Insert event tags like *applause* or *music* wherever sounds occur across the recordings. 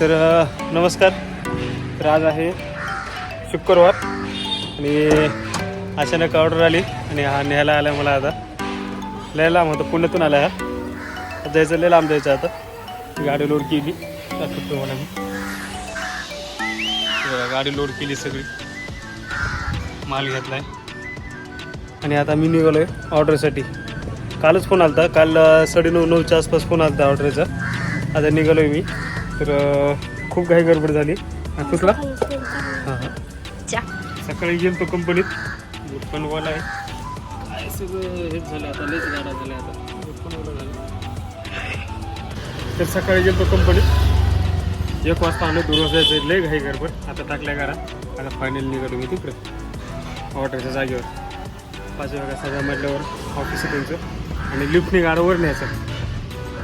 तर नमस्कार. तर आज आहे शुक्रवार आणि अचानक ऑर्डर आली आणि हा न्यायला आला मला आता. लय लांब होतं पुण्यातून आला हा. आता जायचं लय लांब जायचं आता. गाडी लोड केली दाखवतो मला मी. गाडी लोड केली सगळी. माल घेतलाय. आणि आता मी निघालो आहे ऑर्डरसाठी कालच फोन आला होता काल साडे साडेनऊ नऊच्या आसपास फोन आला होता ऑर्डरचा आता निघालो आहे मी. तर खूप काही गडबड झाली. हा, कुठला? हां हां सकाळी गेलो तो कंपनीत पण आहे. काय सगळं हेच झालं आता लयच गाडा झाला आता. झालं. तर सकाळी गेलो तो कंपनीत एक वाजता आलो दोन वाजता लय घाई गडबड. आता टाकल्या गाडा आता फायनल निघालो मी तिकडं. ऑर्डरच्या जागेवर. पाच वाजता सगळ्या म्हटल्यावर ऑफिस आहे त्यांचं. आणि लिफ्टने गाडा वर न्यायचं.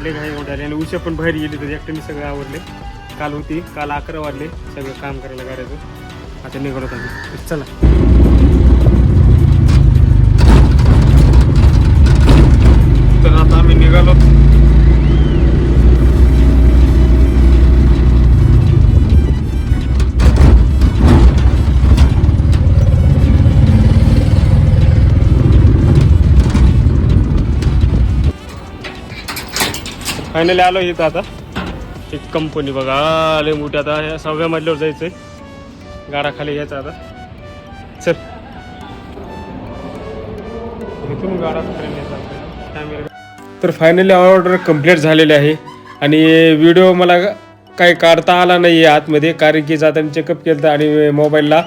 लय घाई मोठ्या आणि उशा पण बाहेर गेली तर एकट्याने सगळं आवडले काल होती काल अकरा वाजले सगळं काम करायला गाड्याचं आता निघालो आम्ही चला. तर आता आम्ही निघालो. फायनली आलो इथं आता. एक कंपनी बघा लय मोठी आता. ह्या सहाव्या मजल्यावर जायचं आहे गाडाखाली यायचं आता. चल. इथून गाडा कॅमेरा तर फायनली ऑर्डर कंप्लीट झालेली आहे. आणि व्हिडिओ मला काही काढता आला नाही आहे आतमध्ये कारण की जाताना चेकअप केलं होतं आणि मोबाईलला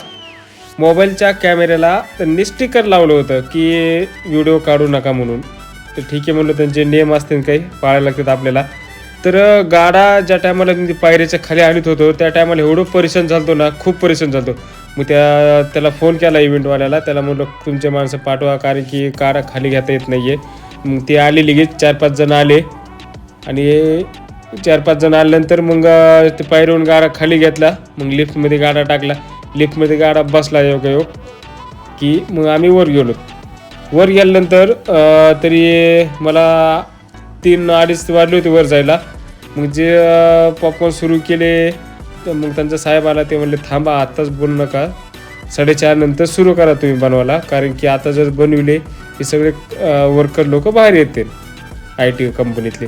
मोबाईलच्या कॅमेऱ्याला त्यांनी स्टिकर लावलं होतं की व्हिडिओ काढू नका म्हणून. तर ठीक आहे म्हणलं त्यांचे नियम असतील काही पाळायला लागतात आपल्याला. तर गाडा ज्या टायमाला मी पायऱ्याच्या खाली आणत होतो त्या टायमाला एवढं परेशान झालतो ना खूप परेशान झालतो. मग त्या त्याला फोन केला इव्हेंटवाल्याला त्याला म्हणलं तुमचे माणसं पाठवा कारण की कार खाली घेता येत नाही आहे मग ते आले लगेच चार पाच जण आले. आणि चार पाच जण आल्यानंतर मग ते पायरीवरून गाडा खाली घेतला. मग लिफ्टमध्ये गाडा टाकला. लिफ्टमध्ये गाडा बसला योगायोग की मग आम्ही वर गेलो. वर गेल्यानंतर तरी मला तीन अडीच वाजले होते वर जायला. मग जे पॉपकॉर्न सुरू केले तर मग त्यांचा साहेब आला ते म्हणले थांबा आत्ताच बनू नका. साडेचार नंतर सुरू करा तुम्ही बनवायला. कारण की आता जर बनविले हे सगळे वर्कर लोक बाहेर येतील आय टी कंपनीतले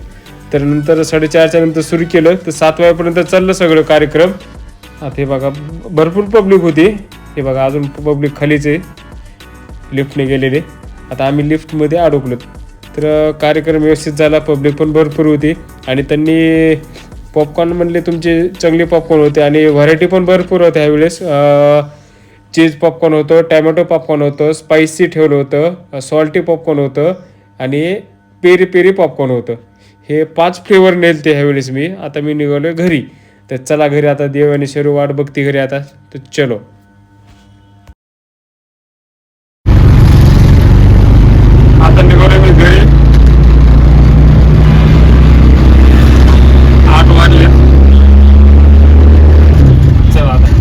तर नंतर साडेचारच्या नंतर सुरू केलं तर सात वाजेपर्यंत चाललं सगळं कार्यक्रम. आता हे बघा भरपूर पब्लिक होती. हे बघा अजून पब्लिक खालीच आहे. लिफ्टने गेलेले. आता आम्ही लिफ्टमध्ये अडकलो तर कार्यक्रम व्यवस्थित झाला पब्लिक पण भरपूर होती आणि त्यांनी पॉपकॉर्न म्हणले तुमचे चांगले पॉपकॉर्न होते आणि व्हरायटी पण भरपूर होत्या ह्यावेळेस. चीज पॉपकॉर्न होतं टॅमॅटो पॉपकॉर्न होतं स्पायसी ठेवलं होतं सॉल्टी पॉपकॉर्न होतं आणि पेरी पेरी पॉपकॉर्न होतं. हे पाच फ्लेवर नेलते ह्यावेळेस मी. आता मी निघालो घरी. तर चला घरी आता देव आणि वाट बघते घरी आता. तर चलो आता निघालोय मी घरी आठ वाजले चला आता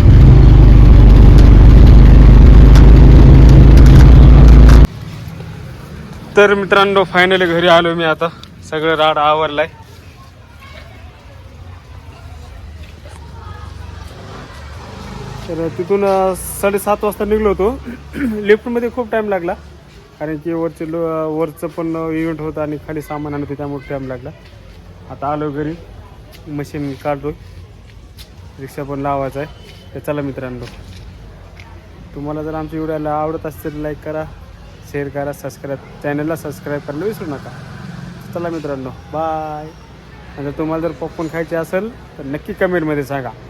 तर मित्रांनो फायनली घरी आलो मी आता. सगळं राड आवरलाय. तर तिथून साडेसात वाजता निघलो होतो. *clears throat* लिफ्टमध्ये खूप टाईम लागला. कारण की वरचे लो वरचं पण इव्हेंट होतं आणि खाली सामान आणत त्यामुळे टाईम लागला. आता आलो घरी. मशीन काढतो रिक्षा पण लावायचा आहे. तर चला मित्रांनो. तुम्हाला जर आमच्या व्हिडिओला आवडत असेल लाईक करा. शेअर करा सबस्क्राईब चॅनलला सबस्क्राईब करायला विसरू नका. चला मित्रांनो बाय आणि जर तुम्हाला जर पॉपकॉर्न खायचे असेल तर नक्की कमेंटमध्ये सांगा.